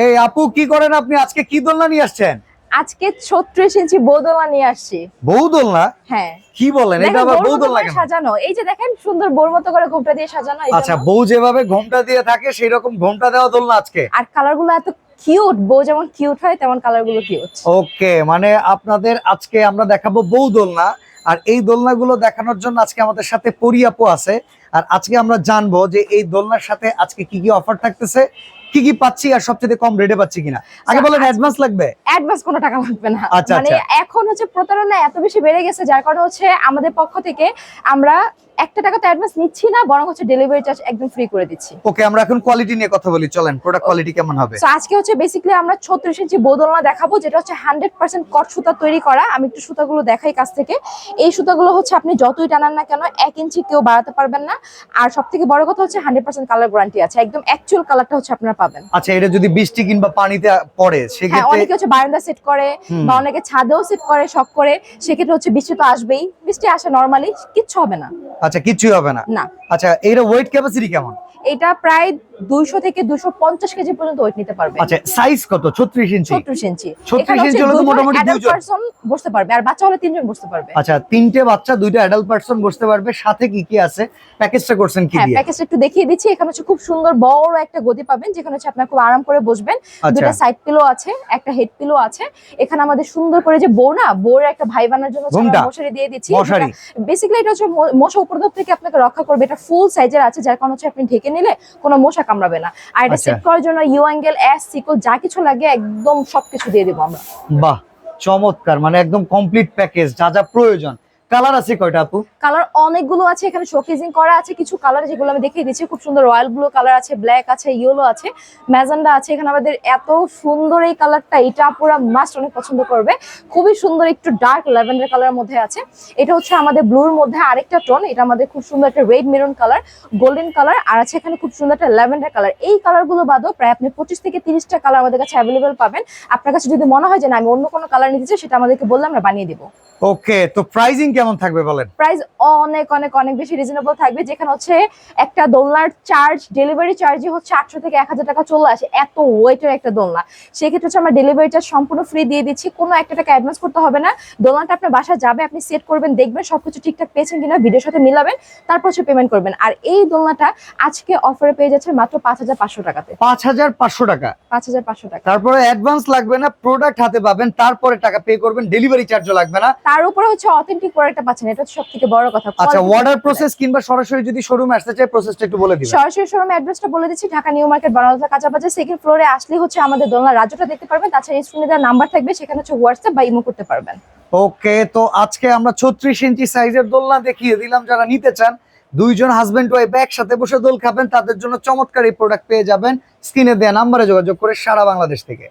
এই আপু কি করেন আপনি? আজকে কি দোলনা নিয়ে আসছেন? আজকে ছত্রিশ ইঞ্চি বৌদোলা নিয়ে আসছি। বউ দোলনা? হ্যাঁ। কি বলেন? এটা আবার বোর বউ মতো দোলনা করে কেন? সাজানো। এই যে দেখেন সুন্দর বোর মতো করে ঘোমটা দিয়ে সাজানো আচ্ছা বউ যেভাবে ঘোমটা দিয়ে থাকে সেই রকম ঘোমটা দেওয়া দোলনা আজকে? আর কালারগুলো এত কিউট বউ যেমন কিউট হয় তেমন কালারগুলো কিউট। ওকে মানে আপনাদের আজকে আমরা দেখাবো বউ দোলনা। আর এই দোলনাগুলো দেখানোর জন্য আজকে আমাদের সাথে পরিয়াপু আছে। আর আজকে আমরা জানব যে এই দোলনার সাথে আজকে কি কি অফার থাকতেছে। কি কি পাচ্ছি আর সবচেয়ে কম রেটে পাচ্ছি কিনা? আগে বলেন অ্যাডভান্স লাগবে? অ্যাডভান্স কোনো টাকা লাগবে না। আচ্ছা, মানে আচ্ছা। এখন হচ্ছে প্রতারণা এত বেশি বেড়ে গেছে যার কারণে হচ্ছে আমাদের পক্ষ থেকে আমরা একটা টাকা তো অ্যাডভান্স নিচ্ছি না বরং হচ্ছে ডেলিভারি চার্জ একদম ফ্রি করে দিচ্ছি। ওকে আমরা এখন কোয়ালিটি নিয়ে কথা বলি চলেন প্রোডাক্ট কোয়ালিটি কেমন হবে? তো আজকে হচ্ছে বেসিক্যালি আমরা ছত্রিশ ইঞ্চি বোদলনা দেখাবো যেটা হচ্ছে হান্ড্রেড পার্সেন্ট কট সুতা তৈরি করা। আমি একটু সুতাগুলো দেখাই কাছ থেকে। এই সুতাগুলো হচ্ছে আপনি যতই টানান না কেন এক ইঞ্চি কেউ বাড়াতে পারবেন না। আর সব থেকে বড় কথা হচ্ছে হান্ড্রেড পার্সেন্ট কালার গ্যারান্টি আছে। একদম অ্যাকচুয়াল কালারটা হচ্ছে আপনারা পাবেন। আচ্ছা এটা যদি বৃষ্টি কিংবা পানিতে পড়ে হ্যাঁ সেক্ষেত্রে অনেকে হচ্ছে বারান্দা সেট করে বা অনেকে ছাদেও সেট করে শখ করে। সেক্ষেত্রে হচ্ছে বৃষ্টি তো আসবেই। বৃষ্টি আসে নর্মালি কিচ্ছু হবে না। আচ্ছা কিছুই হবে না। না। আচ্ছা এইটা ওয়েট ক্যাপাসিটি কেমন? এটা প্রায় দুইশো থেকে দুশো পঞ্চাশ কেজি পর্যন্ত ওয়েট নিতে পারবে আচ্ছা সাইজ কত? ছত্রিশ ইঞ্চি? ছত্রিশ ইঞ্চি। 36 ইঞ্চি হলে তো মোটামুটি দুইজন। person বসতে পারবে আর বাচ্চা হলে তিনজন বসতে পারবে। আচ্ছা তিনটে বাচ্চা দুইটা অ্যাডাল্ট পার্সন বসতে পারবে। সাথে কি কি আছে? প্যাকেজটা করছেন কি দিয়ে? হ্যাঁ প্যাকেজটা একটু দেখিয়ে দিচ্ছি। এখানে হচ্ছে খুব সুন্দর বড় একটা গদি পাবেন যেখানে হচ্ছে আপনার খুব আরাম করে বসবেন। দুটা সাইড পিলো আছে একটা হেড পিলো আছে। এখানে আমাদের সুন্দর করে যে বউ না বউর একটা ভাই বানার জন্য মশারি দিয়ে দিচ্ছি। বেসিক্যালি এটা হচ্ছে মশা উপদ্রব থেকে আপনাকে রক্ষা করবে। এটা ফুল সাইজের আছে যার কারণে হচ্ছে আপনি ঢেকে নিলে কোনো মশা কামড়াবে না। আর এটা আচ্ছা। সেট করার জন্য ইউ অ্যাঙ্গেল এস সিকল যা কিছু লাগে একদম সবকিছু দিয়ে দেবো আমরা। বাহ চমৎকার মানে একদম কমপ্লিট প্যাকেজ যা যা প্রয়োজন। কালার আছে কয়টা আপু? কালার অনেকগুলো আছে, এখানে শোকেজিং করা আছে, কিছু কালার যেগুলো আমি দেখিয়ে দিচ্ছি। খুব সুন্দর রয়্যাল ব্লু কালার আছে ব্ল্যাক আছে ইয়েলো আছে ম্যাজেন্ডা আছে। এখানে আমাদের এত সুন্দর এই কালারটা এটা পুরো মাস্ট অনেক পছন্দ করবে। খুবই সুন্দর একটু ডার্ক ল্যাভেন্ডার কালারের মধ্যে আছে। এটা হচ্ছে আমাদের ব্লুর মধ্যে আরেকটা টোন এটা আমাদের খুব সুন্দর একটা red maroon colour golden colour আর আছে এখানে খুব সুন্দর একটা ল্যাভেন্ডার কালার এই কালারগুলো বাদও প্রায় আপনি পঁচিশ থেকে তিরিশটা কালার আমাদের কাছে অ্যাভেলেবেল পাবেন। আপনার কাছে যদি মনে হয় যে না, আমি অন্য কোনো কালার নিতে চাই, সেটা আমাদেরকে বললে আমরা বানিয়ে দিব। ওকে তো প্রাইজিং কেমন থাকবে বলেন? প্রাইস অনেক অনেক অনেক বেশি রিজনেবল থাকবে। যেখানে হচ্ছে একটা দোলনার চার্জ ডেলিভারি চার্জই হচ্ছে আটশো থেকে এক হাজার টাকা চলে আসে। এত ওয়েটের একটা দোলনা। সেক্ষেত্রে হচ্ছে আমরা ডেলিভারি চার্জ সম্পূর্ণ ফ্রি দিয়ে দিচ্ছি। কোনো একটা টাকা অ্যাডভান্স করতে হবে না। দোলনাটা আপনার বাসা যাবে আপনি সেট করবেন দেখবেন সবকিছু ঠিকঠাক পেয়েছেন কিনা ভিডিওর সাথে মিলাবেন তারপর হচ্ছে পেমেন্ট করবেন। আর এই দোলনাটা আজকে অফারে পেয়ে যাচ্ছে মাত্র পাঁচ হাজার পাঁচশো টাকাতে। পাঁচ হাজার পাঁচশো টাকা। পাঁচ হাজার পাঁচশো টাকা। তারপরে অ্যাডভান্স লাগবে না প্রোডাক্ট হাতে পাবেন তারপরে টাকা পে করবেন ডেলিভারি চার্জও লাগবে না। তার উপরে হচ্ছে অথেন্টিক প্রোডাক্টটা পাচ্ছেন এটা সব থেকে বড় কথা আচ্ছা অর্ডার প্রসেস কিংবা সরাসরি যদি শোরুমে আসতে চাই প্রসেসটা একটু বলে দিবেন। সরাসরি শোরুম অ্যাড্রেসটা বলে দিচ্ছি ঢাকা নিউ মার্কেট বানারসা কাঁচা বাজার সেকেন্ড ফ্লোরে আসলে হচ্ছে আমাদের দোলনা রাজ্যটা দেখতে পারবেন তাছাড়া স্ক্রিনে দেওয়ার নাম্বার থাকবে সেখানে হচ্ছে হোয়াটসঅ্যাপ বা ইমো করতে পারবেন। ওকে তো আজকে আমরা ছত্রিশ ইঞ্চি সাইজের দোলনা দেখিয়ে দিলাম যারা নিতে চান দুইজন হাজবেন্ড ওয়াইফ একসাথে বসে দোল খাবেন তাদের জন্য চমৎকার এই প্রোডাক্ট পেয়ে যাবেন। স্ক্রিনে দেওয়া নাম্বারে যোগাযোগ করে সারা বাংলাদেশ থেকে।